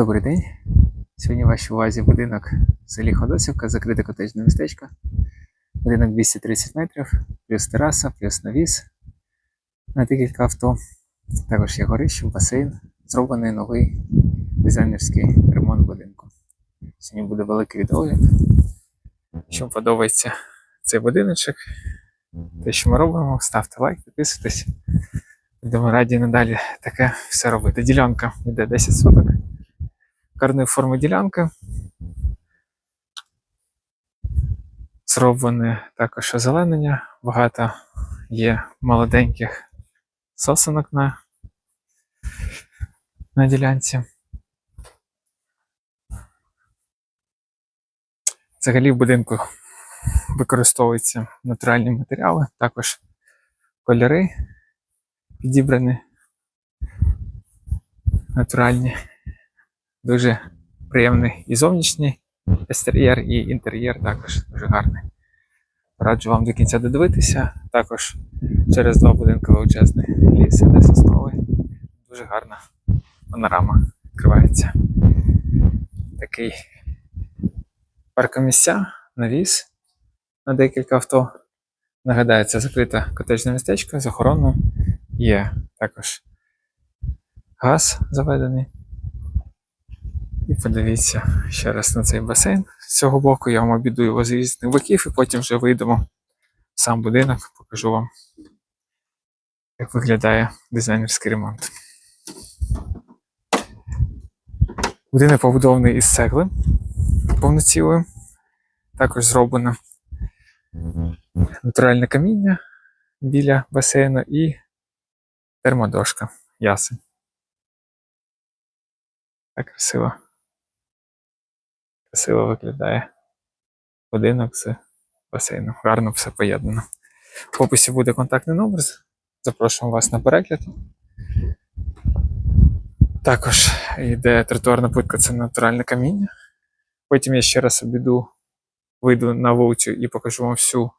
Добрий день. Сьогодні в вашій увазі будинок в селі Ходосівка, закрите котеджне містечко. Будинок 230 метрів, плюс тераса, плюс навіс на декілька авто. Також є горище, басейн, зроблений новий дизайнерський ремонт будинку. Сьогодні буде великий відогляд. Що подобається цей будиночок, те, що ми робимо, ставте лайк, підписуйтесь. Будемо раді надалі таке все робити. Ділянка йде 10 соток. Гарної форми ділянка. Зроблене також озеленення. Багато є молоденьких сосенок на, на ділянці. Взагалі в будинку використовуються натуральні матеріали, також кольори підібрані натуральні. Дуже приємний і зовнішній екстер'єр, і інтер'єр також дуже гарний. Раджу вам до кінця додивитися. Також через два будинки величезний ліс іде сосновий. Дуже гарна панорама відкривається. Такий паркомісця, навіс на декілька авто. Нагадаю, це закрите котеджне містечко з охороною. Є також газ заведений. І подивіться ще раз на цей басейн. З цього боку я вам обіду його з різних боків, і потім вже вийдемо в сам будинок, покажу вам, як виглядає дизайнерський ремонт. Будинок побудований із цегли повноцілої. Також зроблено натуральне каміння біля басейну і термодошка ясень. Так красиво. Красиво виглядає будинок з басейном. Гарно все поєднано. В описі буде контактний номер. Запрошуємо вас на перегляд. Також йде тротуарна плитка, це натуральне каміння. Потім я ще раз обіду, вийду на вулицю і покажу вам всю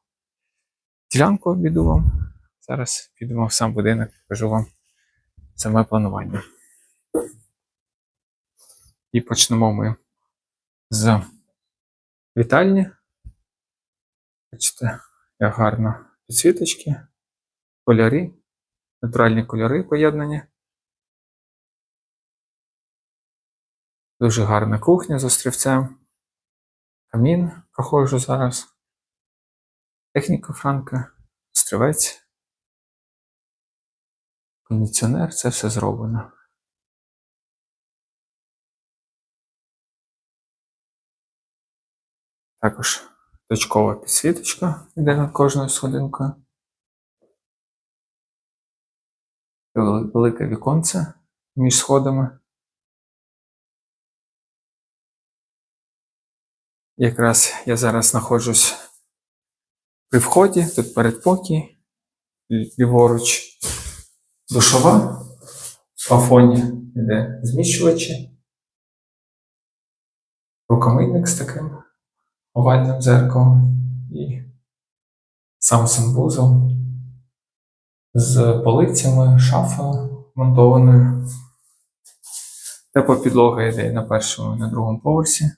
ділянку обіду вам. Зараз підемо в сам будинок, покажу вам саме планування. І почнемо ми з вітальні. Бачите, як гарно підсвіточки, кольори, натуральні кольори поєднані. Дуже гарна кухня з острівцем. Камін проходжу зараз. Техніка франка, острівець. Кондиціонер, це все зроблено. Також точкова підсвіточка йде над кожною сходинкою. Велике віконце між сходами. Якраз я зараз знаходжусь при вході, тут передпокій, ліворуч душова, в плафоні йде зміщувачі, рукомийник з таким овальним дзеркалом і сам санвузол з полицями, шафою монтованою. Тепла підлога йде на першому і на другому поверсі.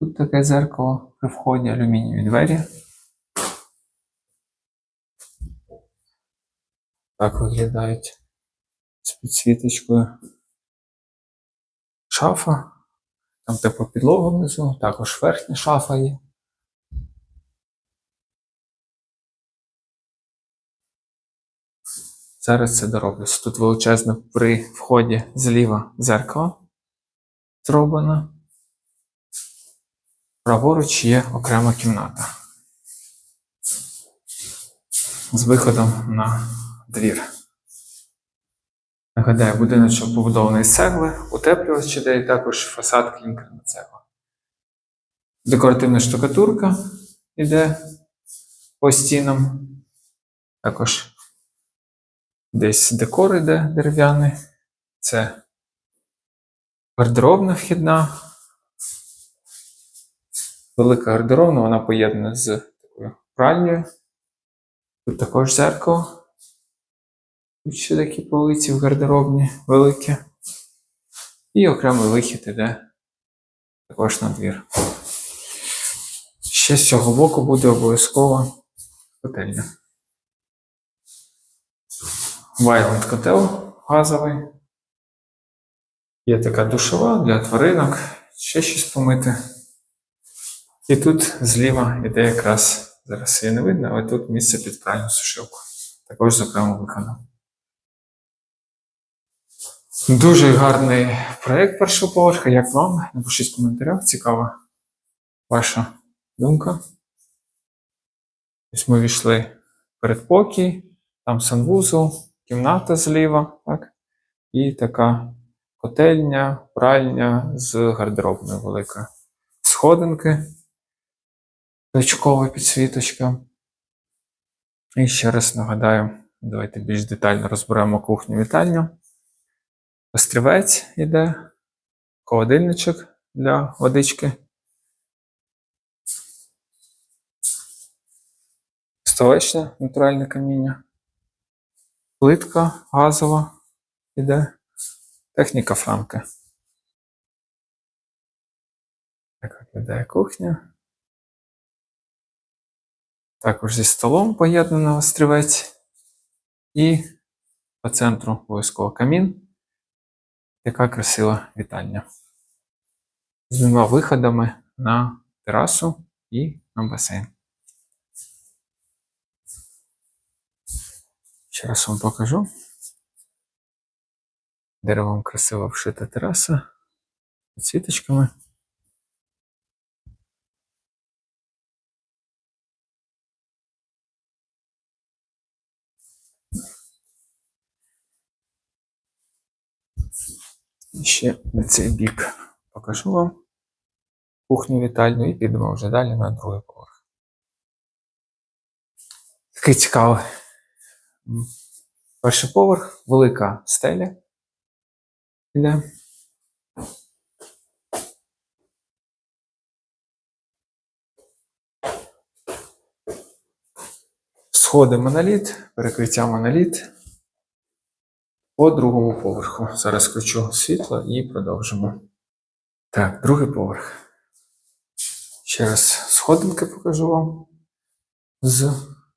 Тут таке дзеркало при вході, алюмінієві двері. Так виглядають з підсвіточкою. Шафа. Там типу підлога внизу, також верхня шафа є. Зараз це дороблюсь. Тут величезне при вході зліва дзеркало зроблено. Праворуч є окрема кімната з виходом на двір. Нагадаю, будиночок побудований з цегли, утеплювач іде і також фасад клінкерна цегла. Декоративна штукатурка йде по стінам. Також десь декор йде дерев'яний. Це гардеробна вхідна. Велика гардеробна, вона поєднана з такою пральнею. Тут також зеркало. Тут ще такі полиці в гардеробні великі. І окремий вихід іде також на двір. Ще з цього боку буде обов'язково котельня. Вайланд котел газовий. Є така душова для тваринок, ще щось помити. І тут зліва йде якраз, зараз її не видно, але тут місце під пральну сушилку. Також з окремим виходом. Дуже гарний проєкт першого поверха. Як вам? Напишіть в коментарях, цікава ваша думка. Ось ми війшли передпокій, там санвузол, кімната зліва, так? І така котельня, пральня з гардеробною велика. Сходинки, точкова підсвіточка. І ще раз нагадаю, давайте більш детально розберемо кухню-вітальню. Острівець іде, холодильничок для водички. Столичне натуральне каміння. Плитка газова іде. Техніка франки. Так виглядає кухня. Також зі столом поєднано острівець. І по центру обов'язково камін. Яка красива вітальня. З двома виходами на терасу і на басейн. Ще раз вам покажу. Деревом красиво вшита тераса з світочками. І Ще на цей бік покажу вам кухню вітальню і підемо вже далі на другий поверх. Такий цікавий. Перший поверх, велика стеля. Іде. Сходи моноліт, перекриття моноліт по другому поверху. Зараз включу світло і продовжимо. Так, другий поверх. Ще раз сходинки покажу вам. З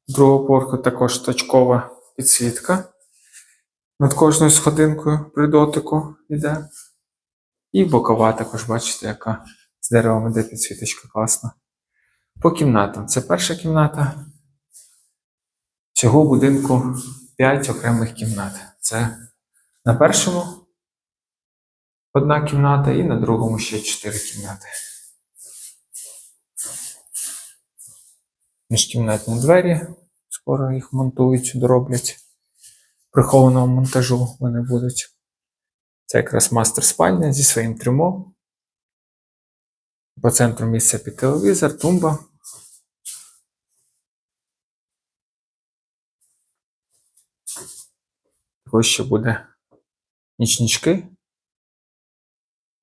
другого поверху також точкова підсвітка. Над кожною сходинкою при дотику йде. І бокова також, бачите, яка з деревом іде підсвіточка класна. По кімнатам. Це перша кімната. Всього будинку 5 окремих кімнат. Це на першому одна кімната і на другому ще 4 кімнати. Міжкімнатні двері. Скоро їх монтують, дороблять. Прихованого монтажу вони будуть. Це якраз мастер спальня зі своїм трюмом. По центру місця під телевізор, тумба. Ось ще буде нічнички.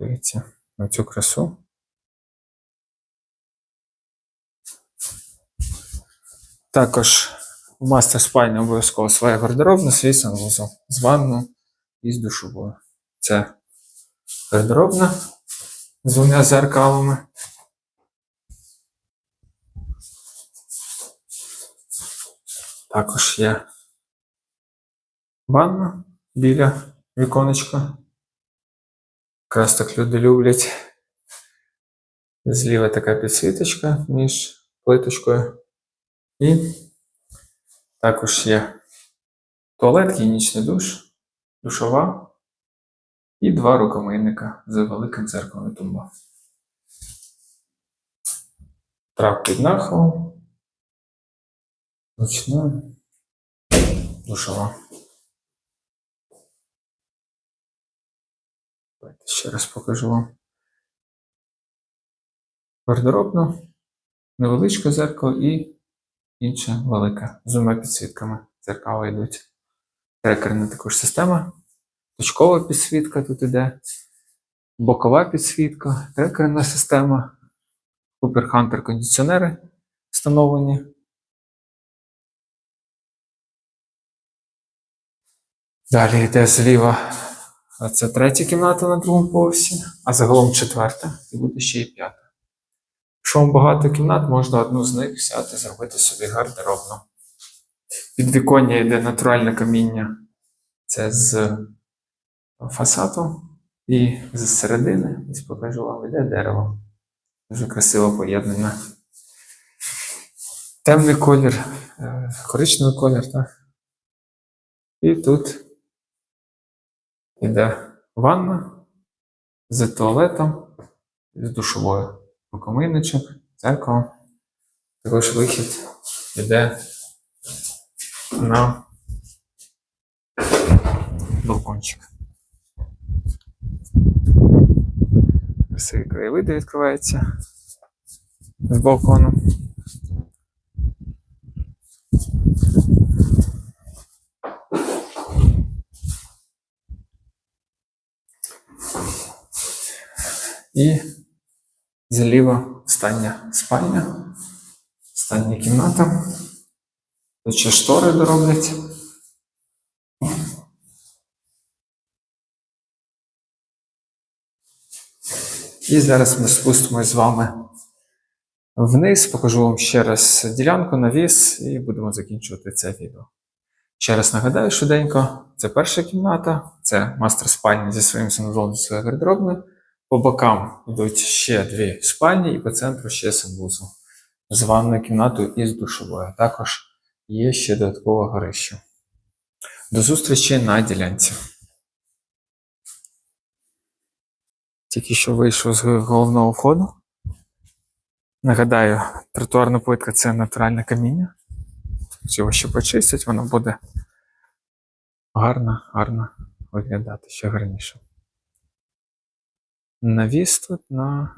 Дивіться на цю красу. Також в мастер спальні обов'язково своя гардеробна, свій санвузол з ванною і з душовою. Це гардеробна з двома зеркалами. Також є ванна біля віконечка. Якраз так люди люблять. Зліва така підсвіточка між плиточкою. І також є туалет, гігієнічний душ, душова і два рукомийника з великим і тумба. Трап під нахилом. Ручна. Душова. Давайте ще раз покажу вам. Гардеробну, невеличке зеркало і інше велике. З двома підсвітками дзеркала йдуть. Трекерна також система. Точкова підсвітка тут іде. Бокова підсвітка, трекерна система. Cooper Hunter кондиціонери встановлені. Далі йде зліва це третя кімната на другому поверсі, а загалом четверта, і буде ще й п'ята. Якщо вам багато кімнат, можна одну з них взяти, зробити собі гардеробну. Підвіконня йде натуральне каміння. Це з фасаду. І з середини, ось покажу вам, йде дерево. Дуже красиво поєднане. Темний колір, е, коричневий колір, так. І тут йде ванна з туалетом, з душовою. Покомийничок, дзеркало. Також вихід йде на балкончик. Красиві краєвиди відкриваються з балкону. І зліва остання спальня, остання кімната. Тут ще штори дороблять. І зараз ми спустимось з вами вниз, покажу вам ще раз ділянку, навіс, і будемо закінчувати це відео. Ще раз нагадаю швиденько, це перша кімната, це мастер спальня зі своїм санузлом, зі своєю гардеробною. По бокам йдуть ще дві спальні, і по центру ще санвузол з ванною кімнатою і з душовою. Також є ще додаткове горище. До зустрічі на ділянці. Тільки що вийшов з головного входу. Нагадаю, тротуарна плитка це натуральне каміння. Його ще почистять, воно буде гарно, гарно виглядати ще гарніше. Навіс тут на,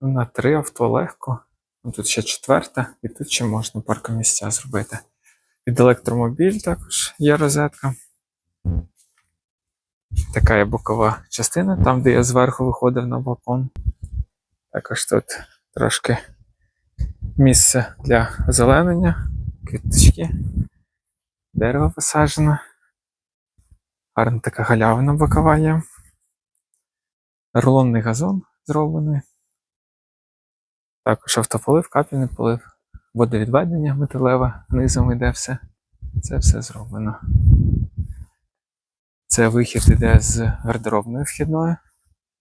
на три авто легко. Ну, Тут ще четверте, і тут ще можна паркомісця зробити. Під електромобіль також є розетка. Така є бокова частина, там, де я зверху виходив на балкон. Також тут трошки місце для озеленення, квіточки, дерево посаджено. Гарна така галявина бокова є. Рулонний газон зроблений. Також автополив, капельний полив, водовідведення металеве, низом іде все. Це все зроблено. Це вихід іде з гардеробної вхідної.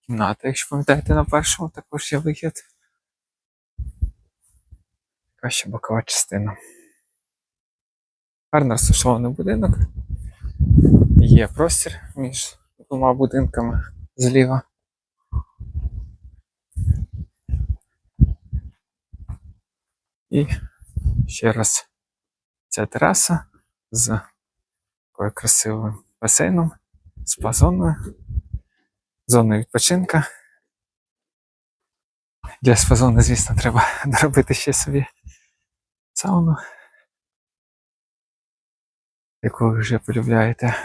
Кімната, якщо пам'ятаєте, на першому також є вихід. Така ще бокова частина. Гарно розташований будинок. Є простір між двома будинками зліва. І ще раз ця тераса з такою красивим басейном, з пазоною, зоною відпочинка. Для спазони, звісно, треба доробити ще собі сауну, яку ви вже полюбляєте.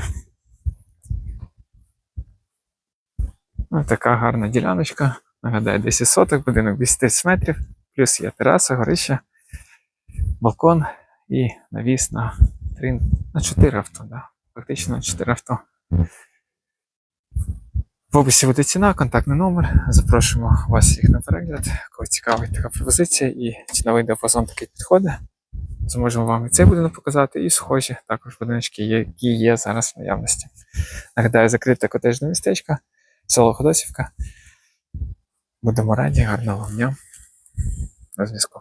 Ось така гарна діляночка. Нагадаю, 10 соток, будинок 230 метрів, плюс є тераса, горище, балкон і навіс на 3, на 4 авто, да. Фактично на 4 авто. В описі буде ціна, контактний номер. Запрошуємо вас їх на перегляд. Кого цікавить така пропозиція і ціновий диапазон такий підходить. Зможемо вам і цей будинок показати, і схожі також будиночки, які є зараз в наявності. Нагадаю, закрите котежне містечко, село Ходосівка. Будемо раді, гарного вам дня. До зв'язку.